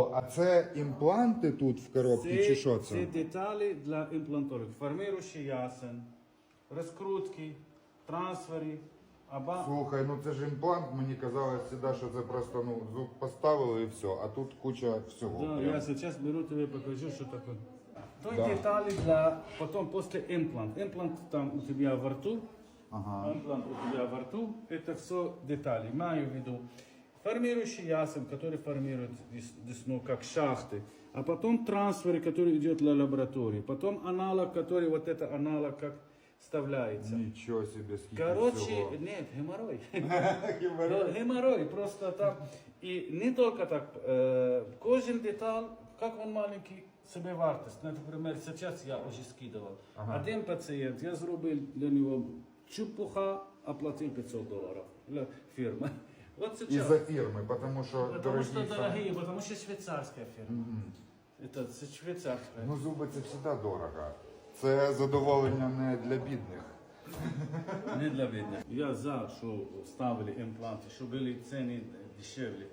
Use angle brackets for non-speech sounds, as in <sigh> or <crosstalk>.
О, а це імпланти тут в коробці, чи що це це? деталі для імплантологів. Формируючий ясен, розкрутки, трансфери, аба... Слухай, ну це ж імплант, мені казалось завжди, що це просто ну, зуб поставили і все, а тут куча всього. Да, прям. я сейчас беру тебе покажу, что такое. То Да. детали для, потом после имплант. Имплант там у тебя во рту, Ага. имплант у тебя во рту, это все детали. Имею в виду формирующий ясен, который формирует дес- десну как шахты, а потом трансферы, который идет для лаборатории, потом аналог, который вот это аналог как вставляется. Нічого собі, скільки Короче, всього. нет, геморрой. <laughs> Геморрой. Да, Геморрой просто там. И не только так, э, кожен деталь, как он маленький, себе вартость. Например, сейчас я уже скидывал. Один пациент, я зробив для него чупуха, оплатил 500 долларов. Для фирмы. Вот сейчас. Из-за фірми, потому що Потому что дорогие, потому что швейцарская фирма. Это швейцарская. Ну, зуби це завжди дорого. Це задоволення не для бідних. Не для бідних. Я за, що ставили імпланти, що були ціни дешевле.